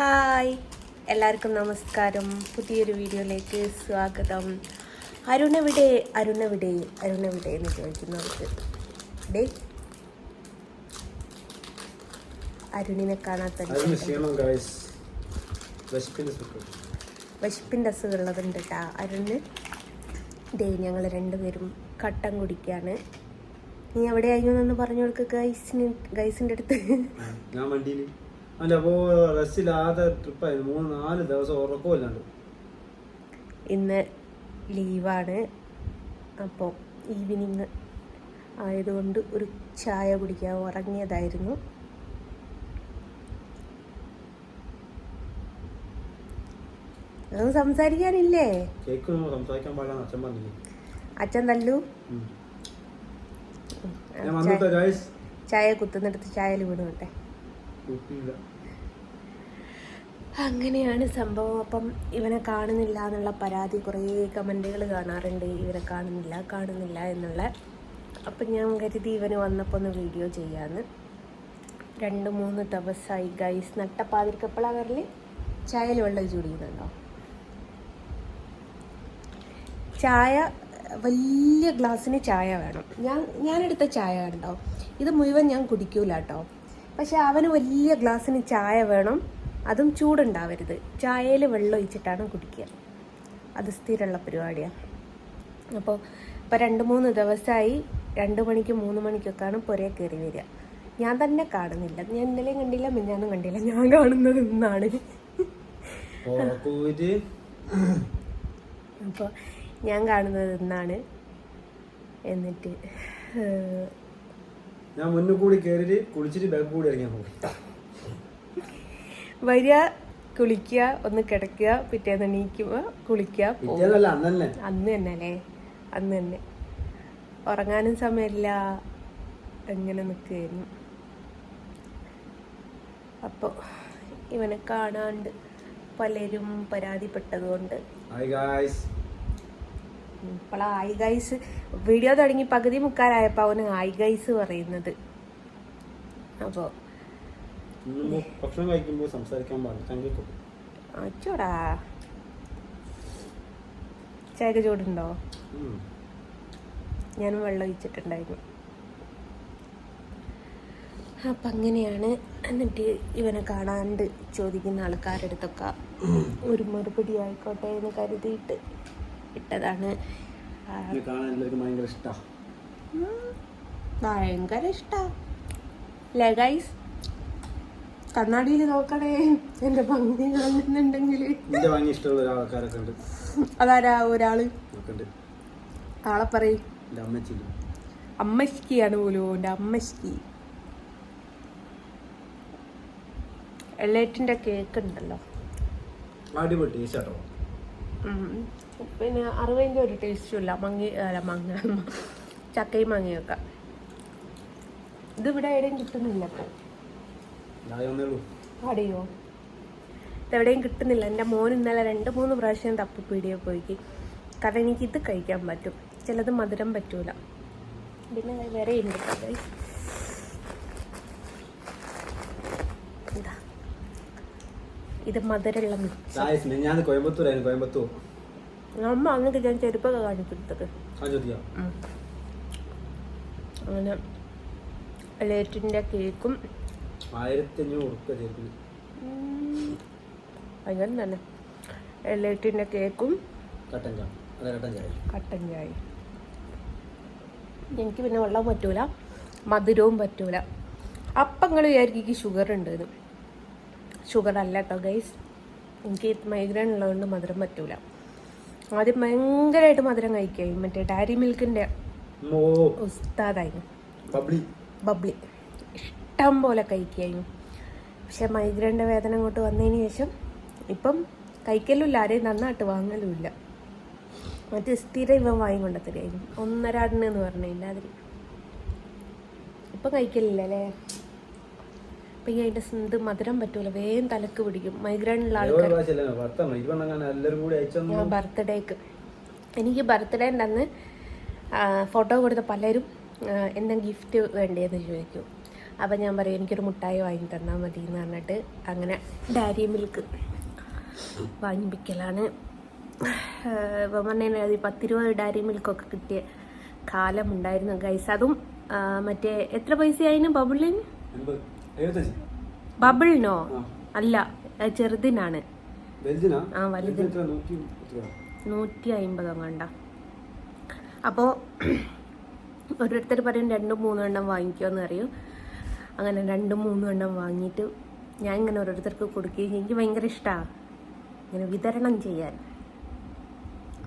Hi. എല്ലാവർക്കും നമസ്കാരം. പുതിയൊരു വീഡിയോയിലേക്ക് സ്വാഗതം. അരുണവിടെ അരുണവിടെ അരുണവിടെ എന്ന് ചോദിക്കുന്നവർക്ക് ഡേ അരുണിനെ കാണാത്ത വശിപ്പിന്റെ അസുഖമുള്ളതുണ്ട് കേട്ടാ അരുണ്. ഡേ ഞങ്ങൾ രണ്ടുപേരും കട്ടൻ കുടിക്കാണ്. നീ എവിടെയായിരുന്നു പറഞ്ഞു കൊടുക്കുക ഗൈസിന് ഗൈസിന്റെ അടുത്ത്. ഞാൻ വണ്ടിയിൽ അല്ല അപ്പോ റെസ്റ്റില്ലാതെ ട്രിപ്പായിരുന്നു മൂന്ന് നാല് ദിവസം ഉറക്കമില്ലാണ്ട് ഇന്ന് ലീവാണ്. അപ്പോൾ ഈവനിങ് ആയതുകൊണ്ട് ഒരു ചായ കുടിക്കാൻ ഉറങ്ങിയതായിരുന്നു. സംസാരിക്കാനില്ലേ? സംസാരിക്കാൻ പാടില്ല അച്ഛൻ പറഞ്ഞില്ലേ? അച്ഛൻ തല്ലു. ചായ കുത്തുന്നിടത്ത് ചായയിൽ വീണോട്ടെ കുട്ടിയില്ല അങ്ങനെയാണ് സംഭവം. അപ്പം ഇവനെ കാണുന്നില്ല എന്നുള്ള പരാതി കുറേ കമന്റുകൾ കാണാറുണ്ട്. ഇവനെ കാണുന്നില്ല കാണുന്നില്ല എന്നുള്ള. അപ്പം ഞാൻ കരുതി ഇവന് വന്നപ്പോൾ ഒന്ന് വീഡിയോ ചെയ്യാന്ന്. രണ്ട് മൂന്ന് ദിവസമായി ഗൈസ് നട്ടപ്പാതിരിക്കപ്പോഴാണ് വരൽ. ചായയിൽ വെള്ളം ചൂടിക്കുന്നുണ്ടോ ചായ വലിയ ഗ്ലാസ്സിന് ചായ വേണം. ഞാൻ ഞാനെടുത്ത ചായ കണ്ടോ? ഇത് മുഴുവൻ ഞാൻ കുടിക്കൂല കേട്ടോ പക്ഷെ അവന് വലിയ ഗ്ലാസ്സിന് ചായ വേണം. അതും ചൂടുണ്ടാവരുത്. ചായയിൽ വെള്ളം ഒഴിച്ചിട്ടാണ് കുടിക്കുക. അത് സ്ഥിരമുള്ള പരിപാടിയാണ്. അപ്പോൾ ഇപ്പോൾ രണ്ട് മൂന്ന് ദിവസമായി രണ്ട് മണിക്ക് മൂന്ന് മണിക്കൊക്കെയാണ് പുരയെ കയറി വരിക. ഞാൻ തന്നെ കാണുന്നില്ല. ഞാൻ ഇന്നലെയും കണ്ടില്ല മിഞ്ഞാന്നും കണ്ടില്ല. ഞാൻ കാണുന്നത് ഇന്നാണ്. അപ്പോൾ ഞാൻ കാണുന്നത് ഇന്നാണ്. എന്നിട്ട് ഞാൻ മുന്നിൽ കൂടി കയറിയിട്ട് കുളിച്ചിട്ട് ബാഗ് കൂടി ഇറങ്ങിയാൽ പോകും വരിക കുളിക്കുക ഒന്ന് കിടക്കുക പിറ്റേന്ന് എണീക്കുക കുളിക്കുക അന്ന് തന്നെ അല്ലേ? അന്ന് തന്നെ. ഉറങ്ങാനും സമയമില്ല. എങ്ങനെ നിൽക്കുകയായിരുന്നു. അപ്പോൾ ഇവനെ കാണാണ്ട് പലരും പരാതിപ്പെട്ടതുകൊണ്ട്. ഇപ്പോൾ ആയി ഗൈസ് വീഡിയോ തുടങ്ങി പകുതി മുക്കാലായപ്പോൾ അവന് ആയി ഗൈസ് പറയുന്നത്. അപ്പോൾ ഭക്ഷണം കഴിക്കുമ്പോൾ സംസാരിക്കാൻ പാടില്ല. തങ്കി അച്ചോടാ ചായക്ക് ചൂടുണ്ടോ? ഞാനും വെള്ളം ഒഴിച്ചിട്ടുണ്ടായിരുന്നു. അപ്പം അങ്ങനെയാണ് എന്നിട്ട് ഇവനെ കാണാണ്ട് ചോദിക്കുന്ന ആൾക്കാരുടെ അടുത്തൊക്കെ ഒരു മറുപടി ആയിക്കോട്ടെ എന്ന് കരുതിയിട്ട് ഇട്ടതാണ്. ഭയങ്കര ഇഷ്ട. ഭയങ്കര ഇഷ്ടാ. ഗൈസ് കണ്ണാടിയിൽ നോക്കണേ. എന്റെ ഭംഗി കാണുന്നുണ്ടെങ്കിൽ എന്റെ അതാരാ ഒരാൾ? ആളെ പറയും. അമ്മശ്കിയാണ് പോലും. എന്റെ അമ്മശ്കി എല്ലേറ്റിന്റെ കേക്ക് ഉണ്ടല്ലോ. പിന്നെ അറുപതിന്റെ ഒരു ടേസ്റ്റും ഇല്ല. മങ്ങി അല്ല മങ്ങ ചക്കയും മങ്ങയൊക്കെ ഇതിവിടെ എവിടെയും കിട്ടുന്നില്ല ഉള്ളൂ അടിയോ. ഇതെവിടെയും കിട്ടുന്നില്ല. എന്റെ മോൻ ഇന്നലെ രണ്ട് മൂന്ന് പ്രാവശ്യം തപ്പി പീടിയെ പോയിക്ക്. കാരണം എനിക്ക് ഇത് കഴിക്കാൻ പറ്റും. ചിലത് മധുരം പറ്റൂല. പിന്നെ വേറെ ഉണ്ട് കേട്ടോ ഇതാ. മധുരമുള്ള മിക്സ് ഞാൻ കോയമ്പത്തൂരായിരുന്നു കോയമ്പത്തൂർ. അമ്മ അങ്ങോട്ട് ഞാൻ ചെരുപ്പൊക്കെ ഉം. അങ്ങനെ ലേറ്റിന്റെ കേക്കും ആയിരത്തി അഞ്ഞൂറ് ചേർക്കുന്നു അങ്ങനെ തന്നെ. ലേറ്റിന്റെ കേക്കും കട്ടൻ ചായ അതെ കട്ടൻ ചായ കട്ടൻ ചായ എനിക്ക് പിന്നെ വെള്ളം പറ്റൂല. മധുരവും പറ്റൂല. അപ്പം നിങ്ങൾ വിചാരിക്കും എനിക്ക് ഷുഗർ ഉണ്ട് ഇത് ഷുഗർ അല്ല കേട്ടോ ഗൈസ് എനിക്ക് മൈഗ്രെയിൻ ഉള്ളതുകൊണ്ട് മധുരം പറ്റൂല. ആദ്യം ഭയങ്കരമായിട്ട് മധുരം കഴിക്കുകയും മറ്റേ ഡയറി മിൽക്കിന്റെ ഉസ്താദായി ഉസ്താദായിരുന്നു. ബബ്ലി ബബ്ലി ഇഷ്ടം പോലെ കഴിക്കുകയും പക്ഷെ മൈഗ്രൈന്റെ വേദന അങ്ങോട്ട് വന്നതിന് ശേഷം ഇപ്പം കഴിക്കലുമില്ല ആരെയും നന്നായിട്ട് വാങ്ങലുമില്ല. മറ്റേ സ്ഥിരം ഇവൻ വാങ്ങിക്കൊണ്ട് തരുമായിരുന്നു ഒന്നരാടിന് എന്ന് പറഞ്ഞില്ല അതിൽ. ഇപ്പം കഴിക്കലില്ല അല്ലേ? അപ്പം ഈ അതിന്റെ ഇത് മധുരം പറ്റൂല. വേഗം തലക്ക് പിടിക്കും. മൈഗ്രൈൻ ഉള്ള ആൾക്കാർ. ബർത്ത്ഡേക്ക്. എനിക്ക് ബർത്ത്ഡേന്റെ അന്ന് ഫോട്ടോ കൊടുത്ത പലരും എന്തെങ്കിലും എന്താ ഗിഫ്റ്റ് വേണ്ടേന്ന് ചോദിക്കും. അപ്പം ഞാൻ പറയും എനിക്കൊരു മുട്ടായി വാങ്ങി തന്നാൽ മതി എന്ന് പറഞ്ഞിട്ട് അങ്ങനെ ഡാരി മിൽക്ക് വാങ്ങിപ്പിക്കലാണ് ഇപ്പം പറഞ്ഞാൽ പത്തിരുപത് ഡാരി മിൽക്കൊക്കെ കിട്ടിയ കാലമുണ്ടായിരുന്നു ഗൈസ് അതും മറ്റേ എത്ര പൈസ ആയിരുന്നു ബബിളിന് ബബിളിനോ. അല്ല ചെറുതിനാണ്. ആ, വലുതിന്. നൂറ്റി അമ്പതോ കണ്ട അപ്പോൾ ഓരോരുത്തർ പറയും രണ്ടും മൂന്നെണ്ണം എണ്ണം വാങ്ങിക്കുമെന്ന് അറിയും അങ്ങനെ രണ്ടും മൂന്നും എണ്ണം വാങ്ങിയിട്ട് ഞാൻ ഇങ്ങനെ ഓരോരുത്തർക്ക് കൊടുക്കുകയും എനിക്ക് ഭയങ്കര ഇഷ്ടമാണ് ഇങ്ങനെ വിതരണം ചെയ്യാൻ.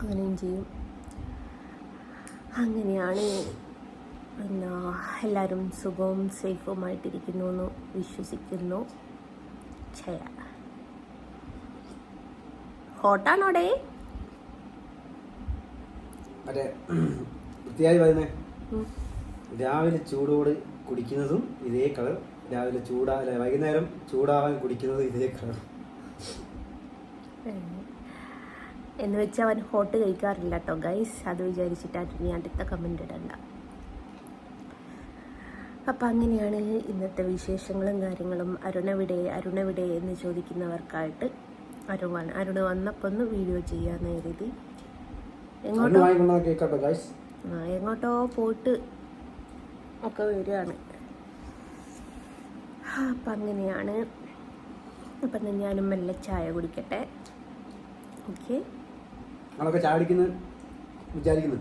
അങ്ങനെയും ചെയ്യും. അങ്ങനെയാണ് പിന്നെ എല്ലാവരും സുഖവും സേഫുമായിട്ടിരിക്കുന്നു എന്ന് വിശ്വസിക്കുന്നു ഛയ ഹോട്ടാണോടേ. രാവിലെ ചൂടോട് കുടിക്കുന്നതും ഇതേ കളർ. രാവിലെ ചൂടാ അല്ല വൈകുന്നേരം ചൂടാവാൻ കുടിക്കുന്നതും ഇതേ കളർ. എന്ന് വെച്ചാൽ അവൻ ഹോട്ട് കഴിക്കാറില്ല കേട്ടോ ഗൈസ് അത് വിചാരിച്ചിട്ടാണ് ഇനി അടുത്ത കമന്റ് ഇടണ്ട. അപ്പം അങ്ങനെയാണ് ഇന്നത്തെ വിശേഷങ്ങളും കാര്യങ്ങളും. അരുണവിടെ അരുണവിടെ എന്ന് ചോദിക്കുന്നവർക്കായിട്ട് അരുവാണ് അരുണ് വന്നപ്പോൾ ഒന്ന് വീഡിയോ ചെയ്യാമെന്ന് കരുതി. എങ്ങോട്ടോ? എങ്ങോട്ടോ പോയിട്ട് ഒക്കെ വരികയാണ്. അപ്പം അങ്ങനെയാണ്. അപ്പം തന്നെ ഞാനും മെല്ലെ ചായ കുടിക്കട്ടെ. ഓക്കെ. വിചാരിക്കുന്നു?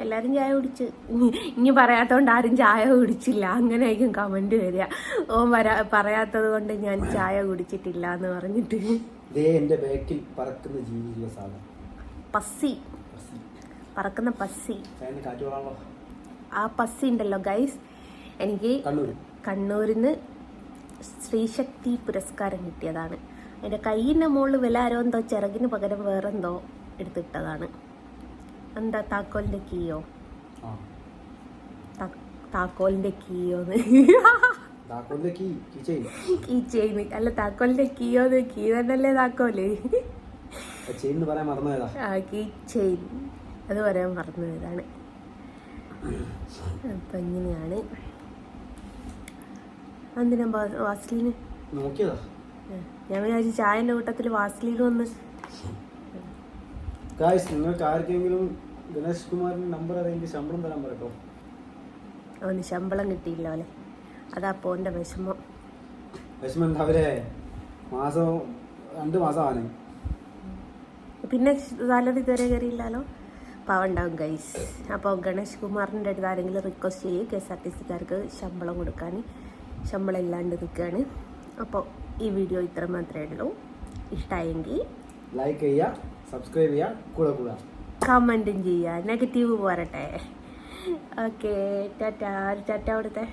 എല്ലാവരും ചായ കുടിച്ച്. ഇനി- പറയാത്തതുകൊണ്ട് പറയാത്തോണ്ട് ആരും ചായ കുടിച്ചില്ല. അങ്ങനെ അങ്ങനെയായിരിക്കും കമന്റ് വരിക. ഓ വരാ പറയാത്തത് കൊണ്ട് ഞാൻ ചായ കുടിച്ചിട്ടില്ല എന്ന് പറഞ്ഞിട്ട് എന്റെ ബാക്കിൽ പറക്കുന്ന ജീവിയുള്ള സാധനം. പസ്സി പറക്കുന്ന പസ്സി ആ പസ്സി ഉണ്ടല്ലോ ഗൈസ് എനിക്ക് കണ്ണൂരിൽ നിന്ന് സ്ത്രീശക്തി പുരസ്കാരം കിട്ടിയതാണ്. അതിന്റെ കൈയിന്റെ മുകളിൽ വില ആരോ എന്തോ ചിറകിന് പകരം വേറെന്തോ എടുത്തിട്ടതാണ്. എന്താ താക്കോലിന്റെ കീയോ? താക്കോലിന്റെ കീയോന്ന്. താക്കോലിന്റെ കീ ചെയിൻ. അല്ല താക്കോലിന്റെ കീയോന്ന്. കീ തന്നെയല്ലേ താക്കോൽ? Key chain. അത് പറയാൻ മറന്നുപോയതാണ്. അപ്പം ഇങ്ങനെയാണ്. എന്തിനാ വാ- വാസ്ലിന്? ഞാൻ വിചാരിച്ചു ചായന്റെ കൂട്ടത്തിൽ വാസ്ലിനും വന്ന്. ഗായ്സ് നിങ്ങൾക്ക് ആർക്കെങ്കിലും ഗണേഷ് കുമാറിന്റെ നമ്പർ അറിയെങ്കിൽ ശമ്പളം തരാൻ പറയട്ടോ അവന് ശമ്പളം കിട്ടിയില്ല അവനെ. അതാ പോന്റെ വിഷമം. വിഷമം അവരെ? മാസം രണ്ട് മാസം ആണ് പിന്നെ സാലറി ഇതുവരെ കയറിയില്ലല്ലോ പാവം ഉണ്ടാവും ഗൈസ് അപ്പോൾ ഗണേഷ് കുമാറിന്റെ അടുത്ത് ആരെങ്കിലും റിക്വസ്റ്റ് ചെയ്യും. കെ എസ് ആർ ടി സിക്കാർക്ക് ശമ്പളം കൊടുക്കാൻ ശമ്പളം ഇല്ലാണ്ട് നിൽക്കുകയാണ് അപ്പോൾ ഈ വീഡിയോ ഇത്ര മാത്രമേ ഉള്ളൂ. ഇഷ്ടമായെങ്കിൽ ലൈക്ക് ചെയ്യുക സബ്സ്ക്രൈബ് ചെയ്യുക കൂടെ കൂടെ. കമന്റും ചെയ്യുക നെഗറ്റീവ് പോരട്ടെ. Okay tata. ഒരു ടാറ്റ അവിടുത്തെ.